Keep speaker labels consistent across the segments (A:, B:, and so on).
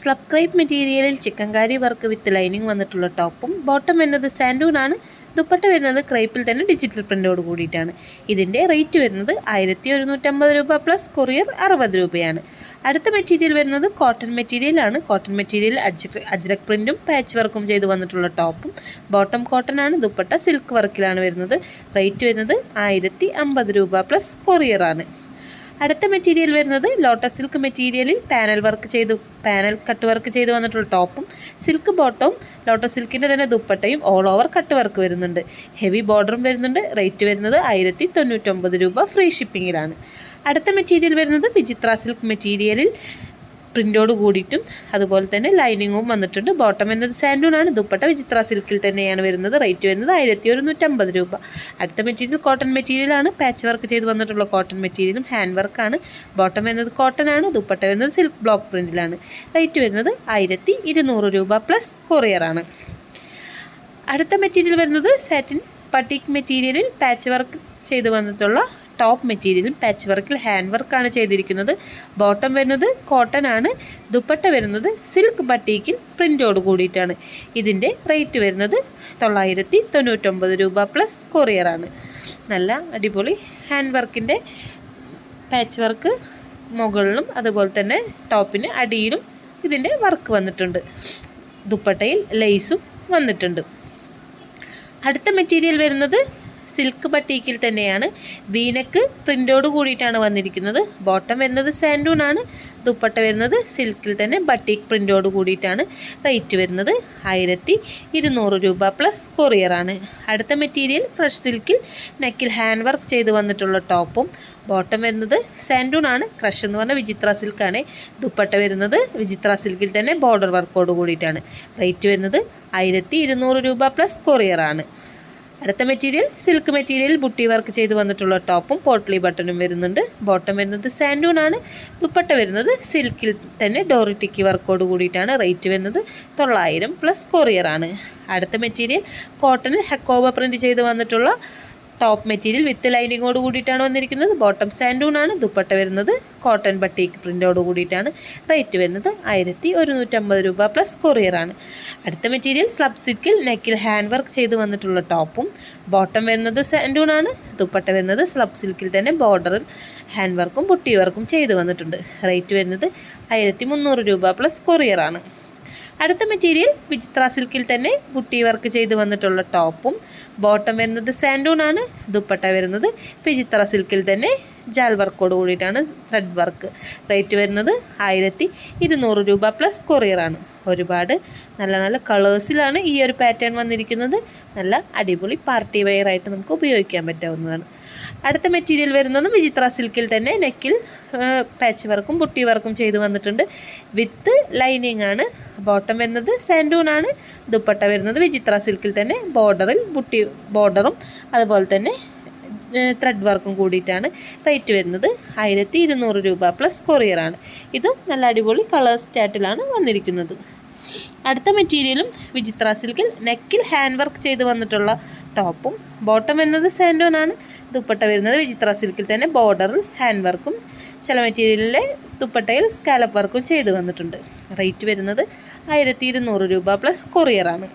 A: Slub crepe മെറ്റീരിയലിൽ chikankari work with lining വന്നിട്ടുള്ള ടോപ്പും ബോട്ടം വരുന്നത് സാൻഡൂൺ ആണ് ദുപ്പട്ട വരുന്നത് ക്രൈപ്പിൽ തന്നെ ഡിജിറ്റൽ പ്രിന്റോട് കൂടിയിട്ടാണ്. ഇതിന്റെ റേറ്റ് വരുന്നത് ആയിരത്തി ഒരുന്നൂറ്റമ്പത് രൂപ പ്ലസ് കൊറിയർ അറുപത് രൂപയാണ്. അടുത്ത മെറ്റീരിയൽ വരുന്നത് കോട്ടൺ മെറ്റീരിയലാണ്. കോട്ടൺ മെറ്റീരിയൽ അജ്ര അജ്രക് പ്രിന്റും പാച്ച് വർക്കും ചെയ്ത് വന്നിട്ടുള്ള ടോപ്പും ബോട്ടം കോട്ടൺ ആണ്. ദുപ്പട്ട സിൽക്ക് വർക്കിലാണ് വരുന്നത്. റേറ്റ് വരുന്നത് ആയിരത്തി രൂപ പ്ലസ് കൊറിയറാണ് അടുത്ത മെറ്റീരിയൽ വരുന്നത് ലോട്ടസ് സിൽക്ക് മെറ്റീരിയലിൽ പാനൽ വർക്ക് ചെയ്തു. പാനൽ കട്ട് വർക്ക് ചെയ്ത് വന്നിട്ടുള്ള ടോപ്പും സിൽക്ക് ബോട്ടവും ലോട്ടസ് സിൽക്കിന്റെ തന്നെ ദുപ്പട്ടയും ഓൾ ഓവർ കട്ട് വർക്ക് വരുന്നുണ്ട്. ഹെവി ബോർഡറും വരുന്നുണ്ട്. റേറ്റ് വരുന്നത് ആയിരത്തി തൊണ്ണൂറ്റൊമ്പത് രൂപ ഫ്രീ ഷിപ്പിങ്ങിലാണ് അടുത്ത മെറ്റീരിയൽ വരുന്നത് വിചിത്ര സിൽക്ക് മെറ്റീരിയലിൽ പ്രിന്റോട് കൂടിയിട്ടും അതുപോലെ തന്നെ ലൈനിങ്ങും വന്നിട്ടുണ്ട്. ബോട്ടം എന്നത് സാൻഡൂണാണ്. ദുപ്പട്ട വിചിത്ര സിൽക്കിൽ തന്നെയാണ് വരുന്നത്. റേറ്റ് വരുന്നത് ആയിരത്തി ഒരുന്നൂറ്റമ്പത് രൂപ. അടുത്ത മെറ്റീരിയൽ കോട്ടൺ മെറ്റീരിയലാണ് പാച്ച് വർക്ക് ചെയ്ത് വന്നിട്ടുള്ള കോട്ടൺ മെറ്റീരിയലും ഹാൻഡ് വർക്കാണ് ബോട്ടം എന്നത് കോട്ടൺ ആണ്. ദുപ്പട്ട വരുന്നത് സിൽക്ക് ബ്ലോക്ക് പ്രിന്റിലാണ് റേറ്റ് വരുന്നത് ആയിരത്തി രൂപ പ്ലസ് കൊറിയറാണ് അടുത്ത മെറ്റീരിയൽ വരുന്നത് സാറ്റിൻ പട്ടിക് മെറ്റീരിയലിൽ പാച്ച് വർക്ക് ചെയ്ത് വന്നിട്ടുള്ള ടോപ്പ് മെറ്റീരിയലും പാച്ച് വർക്കിൽ ഹാൻഡ് വർക്കാണ് ചെയ്തിരിക്കുന്നത്. ബോട്ടം വരുന്നത് കോട്ടൺ ആണ്. ദുപ്പട്ട വരുന്നത് സിൽക്ക് ബട്ടീക്കിൽ പ്രിന്റോട് കൂടിയിട്ടാണ്. ഇതിന്റെ റേറ്റ് വരുന്നത് തൊള്ളായിരത്തി തൊണ്ണൂറ്റൊമ്പത് രൂപ പ്ലസ് കൊറിയറാണ് നല്ല അടിപൊളി ഹാൻഡ് വർക്കിന്റെ പാച്ച് വർക്ക് മുകളിലും അതുപോലെ തന്നെ ടോപ്പിന് അടിയിലും ഇതിന്റെ വർക്ക് വന്നിട്ടുണ്ട്. ദുപ്പട്ടയിൽ ലേസും വന്നിട്ടുണ്ട്. അടുത്ത മെറ്റീരിയൽ വരുന്നത് സിൽക്ക് ബട്ടീക്കിൽ തന്നെയാണ്. വീനക്ക് പ്രിന്റോട് കൂടിയിട്ടാണ് വന്നിരിക്കുന്നത്. ബോട്ടം വരുന്നത് സാൻഡൂൺ ആണ് ദുപ്പട്ട വരുന്നത് സിൽക്കിൽ തന്നെ ബട്ടീക്ക് പ്രിന്റോട് കൂടിയിട്ടാണ് റേറ്റ് വരുന്നത്. ആയിരത്തി ഇരുന്നൂറ് രൂപ പ്ലസ് കൊറിയറാണ്. അടുത്ത മെറ്റീരിയൽ ക്രഷ് സിൽക്കിൽ നെക്കിൽ ഹാൻഡ് വർക്ക് ചെയ്ത് വന്നിട്ടുള്ള ടോപ്പും. ബോട്ടം വരുന്നത് സാൻഡൂൺ ആണ് ക്രഷ് എന്ന് പറഞ്ഞാൽ വിചിത്ര സിൽക്കാണ്. ദുപ്പട്ട വരുന്നത് വിചിത്ര സിൽക്കിൽ തന്നെ ബോർഡർ വർക്കോട് കൂടിയിട്ടാണ്. റേറ്റ് വരുന്നത് ആയിരത്തി രൂപ പ്ലസ് കൊറിയറാണ്. അടുത്ത material silk material buti work ചെയ്ത് വന്നിട്ടുള്ള ടോപ്പും പോട്ട്ലി ബട്ടണും വരുന്നുണ്ട്. ബോട്ടം വരുന്നത് സാൻഡൂൺ ആണ്. ദുപ്പട്ട വരുന്നത് സിൽക്കിൽ തന്നെ ഡോറിറ്റിക്ക് വർക്കോട് കൂടിയിട്ടാണ് റേറ്റ് വരുന്നത്. തൊള്ളായിരം പ്ലസ് കൊറിയറാണ് അടുത്ത മെറ്റീരിയൽ കോട്ടണിൽ ഹെക്കോബ പ്രിന്റ് ചെയ്ത് വന്നിട്ടുള്ള ടോപ്പ് മെറ്റീരിയൽ വിത്ത് ലൈനിങ്ങോട് കൂടിയിട്ടാണ് വന്നിരിക്കുന്നത്. ബോട്ടം ആണ് ദുപ്പട്ട വരുന്നത് കോട്ടൺ ബട്ടീക്ക് പ്രിന്റോട് കൂടിയിട്ടാണ്. റേറ്റ് വരുന്നത് ആയിരത്തി ഒരുന്നൂറ്റമ്പത് രൂപ പ്ലസ് കൊറിയറാണ്. അടുത്ത മെറ്റീരിയൽ സ്ലബ് സിൽക്കിൽ നെക്കിൽ ഹാൻഡ് വർക്ക് ചെയ്ത് വന്നിട്ടുള്ള ടോപ്പും. ബോട്ടം വരുന്നത് ആണ് ദുപ്പട്ട വരുന്നത് സ്ലബ് സിൽക്കിൽ തന്നെ ബോർഡറിൽ ഹാൻഡ് വർക്കും പുട്ടി വർക്കും ചെയ്ത് വന്നിട്ടുണ്ട്. റേറ്റ് വരുന്നത് ആയിരത്തി രൂപ പ്ലസ് കൊറിയറാണ്. അടുത്ത മെറ്റീരിയൽ വിചിത്ര സിൽക്കിൽ തന്നെ ബുട്ടി വർക്ക് ചെയ്ത് വന്നിട്ടുള്ള ടോപ്പും ബോട്ടം വരുന്നത് സാൻഡൂൺ ആണ്. ദുപ്പട്ട വരുന്നത് വിചിത്ര സിൽക്കിൽ തന്നെ ജാൽ വർക്കോട് കൂടിയിട്ടാണ് ത്രെഡ് വർക്ക് റേറ്റ് വരുന്നത്. ആയിരത്തി ഇരുന്നൂറ് രൂപ പ്ലസ് കൊറിയറാണ് ഒരുപാട് നല്ല നല്ല കളേഴ്സിലാണ് ഈ ഒരു പാറ്റേൺ വന്നിരിക്കുന്നത്. നല്ല അടിപൊളി പാർട്ടി വെയർ ആയിട്ട് നമുക്ക് ഉപയോഗിക്കാൻ പറ്റാവുന്നതാണ്. അടുത്ത മെറ്റീരിയൽ വരുന്നത് വിചിത്ര സിൽക്കിൽ തന്നെ നെക്കിൽ പാച്ച് വർക്കും പുട്ടി വർക്കും ചെയ്ത് വന്നിട്ടുണ്ട്. വിത്ത് ലൈനിങ് ആണ് ബോട്ടം വരുന്നത്. സാൻഡൂൺ ആണ്. ദുപ്പട്ട വരുന്നത് വിചിത്ര സിൽക്കിൽ തന്നെ. ബോർഡറിൽ പുട്ടി ബോർഡറും അതുപോലെ തന്നെ ത്രെഡ് വർക്കും കൂടിയിട്ടാണ് റേറ്റ് വരുന്നത്. ആയിരത്തി ഇരുന്നൂറ് രൂപ പ്ലസ് കൊറിയറാണ് ഇതും നല്ല അടിപൊളി കളേഴ്സ് സ്റ്റാറ്റിലാണ് വന്നിരിക്കുന്നത്. അടുത്ത മെറ്റീരിയലും വിചിത്ര സിൽക്കിൽ നെക്കിൽ ഹാൻഡ് വർക്ക് ചെയ്ത് വന്നിട്ടുള്ള ടോപ്പും ബോട്ടം സാൻഡോൺ ആണ്. ദുപ്പട്ട വരുന്നത് വിചിത്ര സിൽക്കിൽ തന്നെ ബോർഡറിൽ ഹാൻഡ് വർക്കും ചില മെറ്റീരിയലിലെ ദുപ്പട്ടയിൽ സ്കാലപ്പ് വർക്കും ചെയ്ത് വന്നിട്ടുണ്ട്. റേറ്റ് വരുന്നത് ആയിരത്തി രൂപ പ്ലസ് കൊറിയറാണ്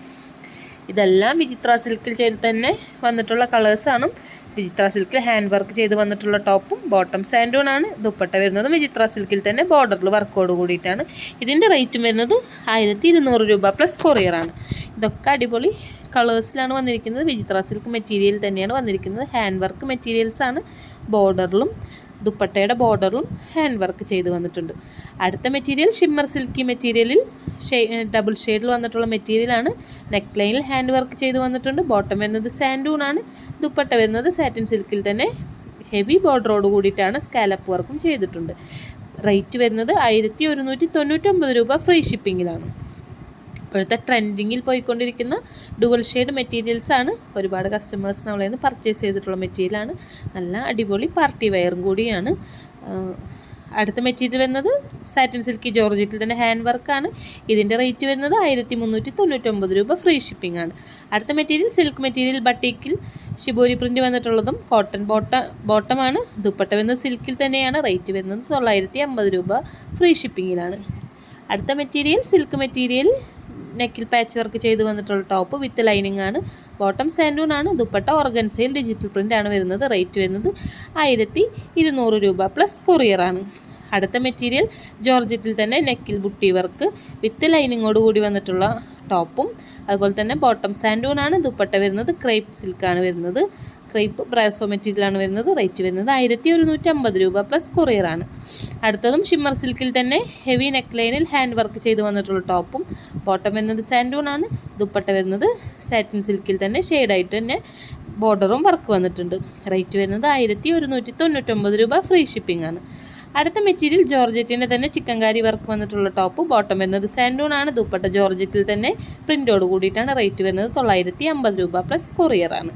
A: ഇതെല്ലാം വിചിത്ര സിൽക്കിൽ ചെയ്ത് തന്നെ വന്നിട്ടുള്ള കളേഴ്സാണ് വിചിത്ര സിൽക്കിൽ ഹാൻഡ് വർക്ക് ചെയ്ത് വന്നിട്ടുള്ള ടോപ്പും ബോട്ടം സാൻഡൂൺ ആണ്. ദുപ്പട്ട വരുന്നതും വിചിത്ര സിൽക്കിൽ തന്നെ ബോർഡറിൽ വർക്കോട് കൂടിയിട്ടാണ്. ഇതിന്റെ റേറ്റും വരുന്നത് ആയിരത്തി ഇരുന്നൂറ് രൂപ പ്ലസ് കൊറിയറാണ് ഇതൊക്കെ അടിപൊളി കളേഴ്സിലാണ് വന്നിരിക്കുന്നത്. വിചിത്ര സിൽക്ക് മെറ്റീരിയൽ തന്നെയാണ് വന്നിരിക്കുന്നത്. ഹാൻഡ് വർക്ക് മെറ്റീരിയൽസാണ് ബോർഡറിലും ദുപ്പട്ടയുടെ ബോർഡറും ഹാൻഡ് വർക്ക് ചെയ്ത് വന്നിട്ടുണ്ട്. അടുത്ത മെറ്റീരിയൽ ഷിമ്മർ സിൽക്കി മെറ്റീരിയലിൽ ഡബിൾ ഷെയ്ഡിൽ വന്നിട്ടുള്ള മെറ്റീരിയലാണ്. നെക്ക് ലൈനിൽ ഹാൻഡ് വർക്ക് ചെയ്ത് വന്നിട്ടുണ്ട്. ബോട്ടം വരുന്നത് സാൻഡൂൺ ആണ്. ദുപ്പട്ട വരുന്നത് സാറ്റിൻ സിൽക്കിൽ തന്നെ ഹെവി ബോർഡറോട് കൂടിയിട്ടാണ് സ്കാലപ്പ് വർക്കും ചെയ്തിട്ടുണ്ട്. റേറ്റ് വരുന്നത് ആയിരത്തി ഒരുന്നൂറ്റി തൊണ്ണൂറ്റൊമ്പത് രൂപ ഫ്രീ ഷിപ്പിങ്ങിലാണ്. ഇപ്പോഴത്തെ ട്രെൻഡിങ്ങിൽ പോയിക്കൊണ്ടിരിക്കുന്ന ഡുവൽ ഷെയ്ഡ് മെറ്റീരിയൽസ് ആണ് ഒരുപാട് കസ്റ്റമേഴ്സ് നമ്മളെ നിന്ന് പർച്ചേസ് ചെയ്തിട്ടുള്ള മെറ്റീരിയലാണ് നല്ല അടിപൊളി പാർട്ടി വയറും കൂടിയാണ്. അടുത്ത മെറ്റീരിയൽ വരുന്നത് സാറ്റിൻ സിൽക്കി ജോർജറ്റിൽ തന്നെ ഹാൻഡ് വർക്കാണ് ഇതിന്റെ റേറ്റ് വരുന്നത് ആയിരത്തി മുന്നൂറ്റി തൊണ്ണൂറ്റൊമ്പത് രൂപ ഫ്രീ ഷിപ്പിംഗ് ആണ്. അടുത്ത മെറ്റീരിയൽ സിൽക്ക് മെറ്റീരിയൽ ബട്ടിക്കിൽ ഷിബോരി പ്രിന്റ് വന്നിട്ടുള്ളതും കോട്ടൺ ബോട്ട ബോട്ടമാണ് ദുപ്പട്ട വരുന്നത് സിൽക്കിൽ തന്നെയാണ് റേറ്റ് വരുന്നത് തൊള്ളായിരത്തി അമ്പത് രൂപ ഫ്രീ ഷിപ്പിങ്ങിലാണ് അടുത്ത മെറ്റീരിയൽ സിൽക്ക് മെറ്റീരിയൽ നെക്കിൽ പാച്ച് വർക്ക് ചെയ്ത് വന്നിട്ടുള്ള ടോപ്പ് വിത്ത് ലൈനിങ് ആണ്. ബോട്ടം സാൻഡൂൺ ആണ്. ദുപ്പട്ട ഓർഗൻസയിൽ ഡിജിറ്റൽ പ്രിന്റ് ആണ് വരുന്നത്. റേറ്റ് വരുന്നത് ആയിരത്തി ഇരുന്നൂറ് രൂപ പ്ലസ് കൊറിയറാണ് അടുത്ത മെറ്റീരിയൽ ജോർജറ്റിൽ തന്നെ നെക്കിൽ ബുട്ടി വർക്ക് വിത്ത് ലൈനിങ്ങോട് കൂടി വന്നിട്ടുള്ള ടോപ്പും അതുപോലെ തന്നെ ബോട്ടം സാൻഡൂൺ ആണ്. ദുപ്പട്ട വരുന്നത് ക്രേപ്പ് സിൽക്കാണ് വരുന്നത്. ക്രേപ്പ് ബ്രാസോ മെറ്റീരിയലാണ് വരുന്നത്. റേറ്റ് വരുന്നത് ആയിരത്തി ഒരുന്നൂറ്റമ്പത് രൂപ പ്ലസ് കൊറിയറാണ് അടുത്തതും ഷിമ്മർ സിൽക്കിൽ തന്നെ ഹെവി നെക്ക് ലൈനിൽ ഹാൻഡ് വർക്ക് ചെയ്ത് വന്നിട്ടുള്ള ടോപ്പും ബോട്ടം വരുന്നത് സാൻഡൂൺ ആണ്. ദുപ്പട്ട വരുന്നത് സാറ്റിൻ സിൽക്കിൽ തന്നെ ഷെയ്ഡായിട്ട് തന്നെ ബോർഡറും വർക്ക് വന്നിട്ടുണ്ട്. റേറ്റ് വരുന്നത് ആയിരത്തി ഒരുന്നൂറ്റി തൊണ്ണൂറ്റൊമ്പത് രൂപ ഫ്രീ ഷിപ്പിംഗ് ആണ്. അടുത്ത മെറ്റീരിയൽ ജോർജറ്റിന്റെ തന്നെ ചിക്കൻകാരി വർക്ക് വന്നിട്ടുള്ള ടോപ്പ് ബോട്ടം വരുന്നത് സാൻഡൂൺ ആണ്. ദുപ്പട്ട ജോർജറ്റിൽ തന്നെ പ്രിന്റോട് കൂടിയിട്ടാണ് റേറ്റ് വരുന്നത് തൊള്ളായിരത്തി അമ്പത് രൂപ പ്ലസ് കൊറിയറാണ്